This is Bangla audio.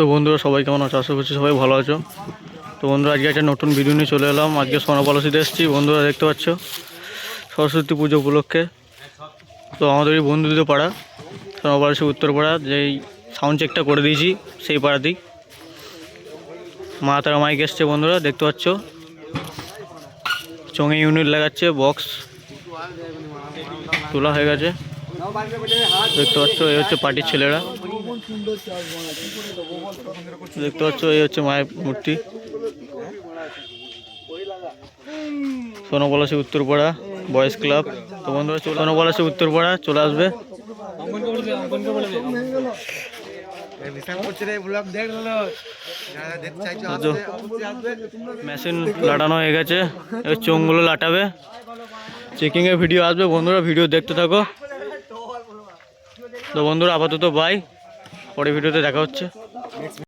তো বন্ধুরা, সবাই কেমন আছো? আশা করছি সবাই ভালো আছো। তো বন্ধুরা, আজকে একটা নতুন ভিডিও নিয়ে চলে এলাম। আজকে সোনাপলাশিতে এসেছি। বন্ধুরা, দেখতে পাচ্ছ? সরস্বতী পুজো উপলক্ষে। তো আমাদের এই বন্ধুদের পাড়া সোনাপলাশি উত্তরপাড়া, যেই সাউন্ড চেকটা করে দিয়েছি, সেই পাড়াতেই। মা তারা মাইক এসছে, বন্ধুরা, দেখতে পাচ্ছ? চঙে ইউনিট লাগাচ্ছে বক্স তোলা হয়ে গেছে। দেখতে পাচ্ছ, এই হচ্ছে পার্টির ছেলেরা। দেখতে পাচ্ছ, এই হচ্ছে মায়ের মূর্তি। Sonpalashi Uttarpara boys club. তো বন্ধুরা সোনপলাশি উত্তরপাড়া চলে আসবে। মেশিন লাটানো হয়ে গেছে। চোঙগুলো লাটাবে। চেকিংয়ের ভিডিও আসবে। বন্ধুরা, ভিডিও দেখতে থাকো। তো বন্ধুরা, আপাতত বাই পরে ভিডিওতে দেখা হচ্ছে।